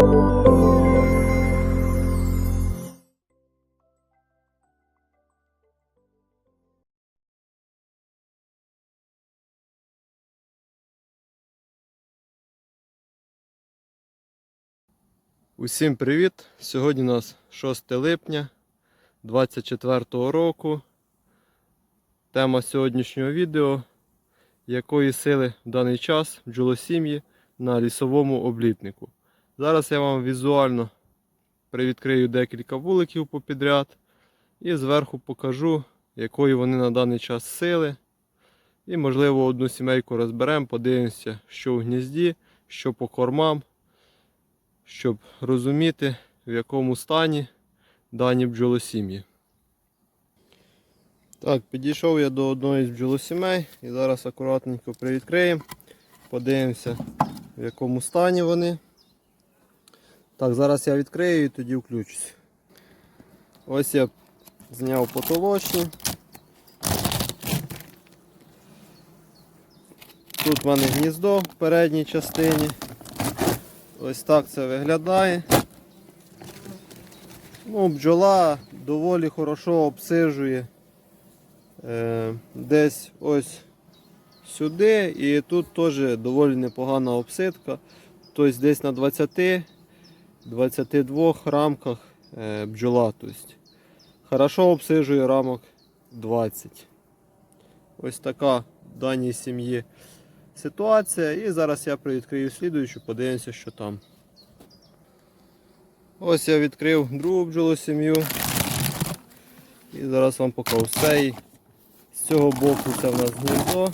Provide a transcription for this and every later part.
Усім привіт! Сьогодні у нас 6 липня 24 року. Тема сьогоднішнього відео якої сили в даний час бджолосім'ї на лісовому облітнику. Зараз я вам візуально привідкрию декілька вуликів попідряд і зверху покажу, якої вони на даний час сили. І, можливо, одну сімейку розберемо, подивимося, що в гнізді, що по кормам щоб розуміти, в якому стані дані бджолосім'ї. Так, підійшов я до одної з бджолосімей і зараз акуратненько привідкриємо, подивимося, в якому стані вони. Так, зараз я відкрию і тоді включусь. Ось я зняв потолочні. Тут в мене гніздо в передній частині. Ось так це виглядає. Ну, Бджола доволі хорошо обсижує е, десь ось сюди і тут теж доволі непогана обсидка. Тобто десь на 20-22 рамках е, бджола. Тобто, хорошо обсижує рамок 20. Ось така в даній сім'ї ситуація. І зараз я привідкрию слідуючу, подивимося, що там. Ось я відкрив другу бджолосім'ю. І зараз вам покажу все. З цього боку це в нас гніздо.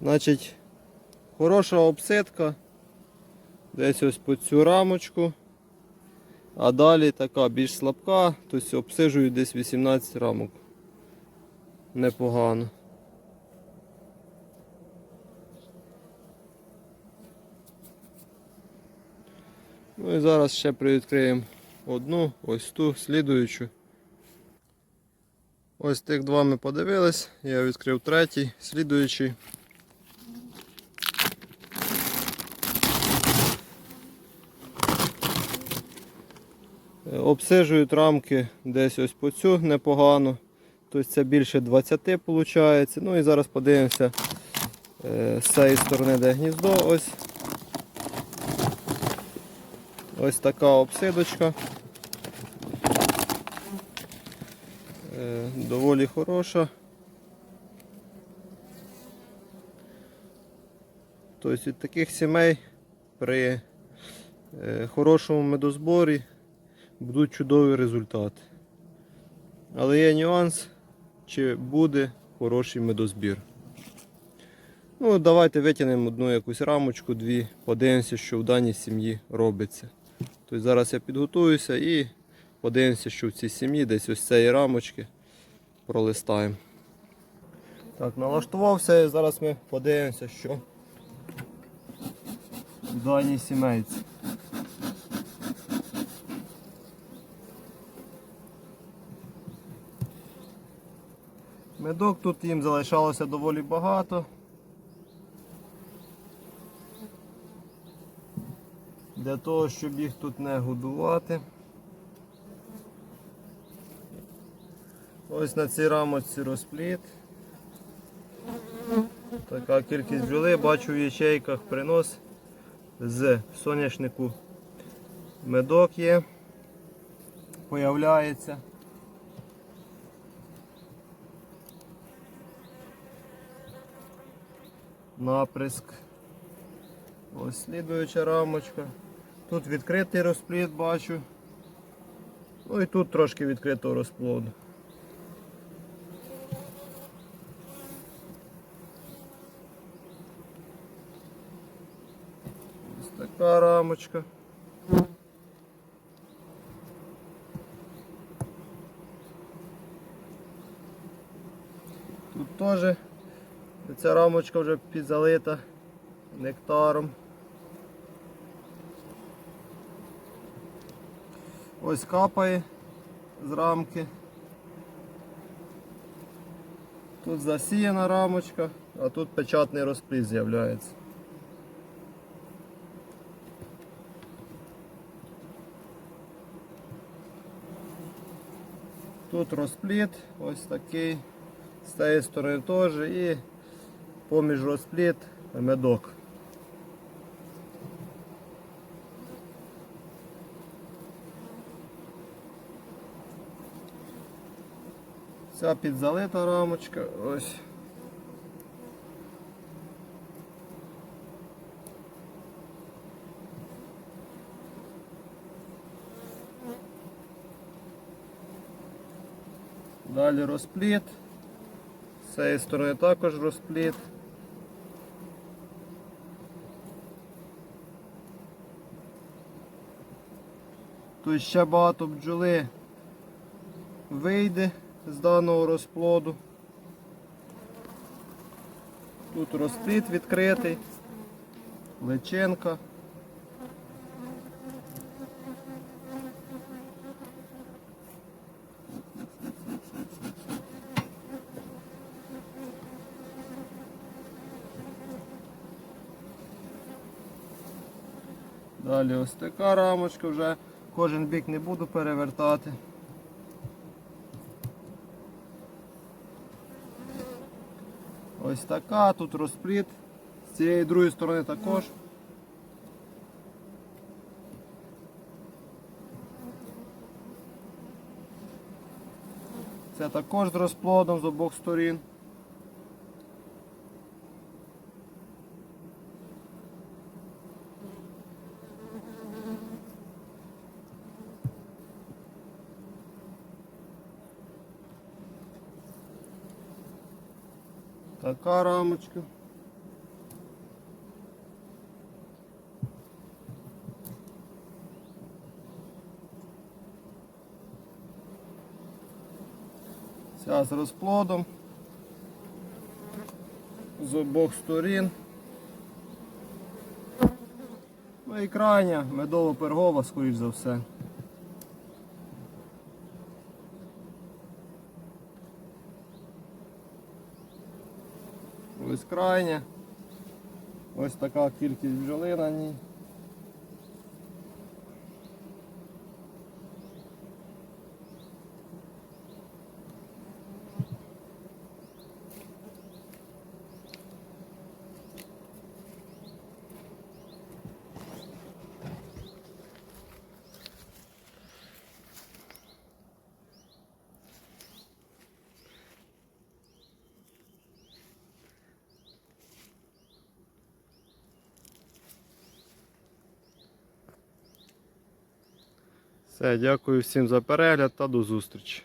Значить, хороша обсидка. Десь ось по цю рамочку. А далі така більш слабка, тобто обсижую десь 18 рамок. Непогано. Ну і зараз ще привідкриємо одну, ось ту, слідуючу. Ось тих два ми подивились, я відкрив третій, слідуючий. Обсижують рамки десь ось по цю непогано. Тобто це більше 20 виходить. Ну і зараз подивимося е, з цієї сторони, де гніздо. ось. Ось така обсидочка. Е, Доволі хороша. Тобто від таких сімей при е, хорошому медозборі будуть чудові результати. Але є нюанс, чи буде хороший медозбір. Ну, давайте витягнемо одну якусь рамочку, дві, подивимося, що в даній сім'ї робиться. Тобто Зараз я підготуюся і подивимося, що в цій сім'ї десь ось цієї рамочки пролистаємо. Так, налаштувався і зараз ми подивимося, що в даній сімейці. Медок тут їм залишалося доволі багато. Для того, щоб їх тут не годувати. Ось на цій рамочці розпліт. Така кількість бджоли, бачу в ячейках принос з соняшнику медок є, появляється. Наприск. Ось слідуюча рамочка. Тут відкритий розплід бачу. Ну і тут трошки відкритого розплоду. Ось така рамочка. Тут теж Ця рамочка вже підзалита нектаром. Ось капає з рамки. Тут засіяна рамочка, а тут печатний розпліт з'являється. Тут розпліт ось такий, з цієї сторони теж і поміж розпліт медок. Ця підзалита рамочка, ось. Далі розпліт. З цієї сторони також розпліт. Тут ще багато бджоли вийде з даного розплоду. Тут розпліт відкритий, личинка. Далі ось така рамочка вже. Кожен бік не буду перевертати. Ось така, тут розпліт. З цієї другої сторони також. Це також з розплодом з обох сторін. Така рамочка. Ця з розплодом. З обох сторін. Ну і крайня медово-пергова, скоріш за все. Ось крайня. Ось така кількість бджоли на ній. Все, дякую всім за перегляд та до зустрічі.